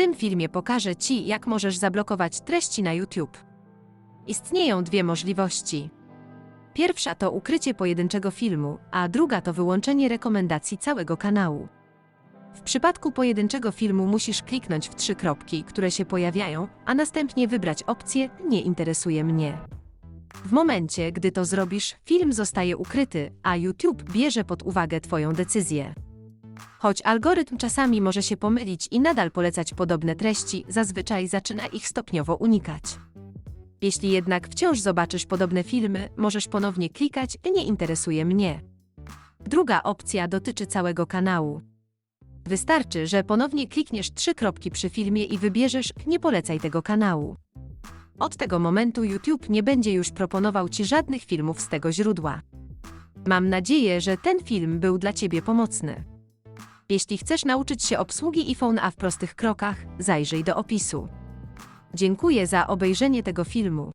tym filmie pokażę Ci, jak możesz zablokować treści na YouTube. Istnieją dwie możliwości. Pierwsza to ukrycie pojedynczego filmu, a druga to wyłączenie rekomendacji całego kanału. W przypadku pojedynczego filmu musisz kliknąć w trzy kropki, które się pojawiają, a następnie wybrać opcję Nie interesuje mnie. W momencie, gdy to zrobisz, film zostaje ukryty, a YouTube bierze pod uwagę Twoją decyzję. Choć algorytm czasami może się pomylić i nadal polecać podobne treści, zazwyczaj zaczyna ich stopniowo unikać. Jeśli jednak wciąż zobaczysz podobne filmy, możesz ponownie klikać Nie interesuje mnie. Druga opcja dotyczy całego kanału. Wystarczy, że ponownie klikniesz trzy kropki przy filmie i wybierzesz Nie polecaj tego kanału. Od tego momentu YouTube nie będzie już proponował Ci żadnych filmów z tego źródła. Mam nadzieję, że ten film był dla Ciebie pomocny. Jeśli chcesz nauczyć się obsługi iPhone A w prostych krokach, zajrzyj do opisu. Dziękuję za obejrzenie tego filmu.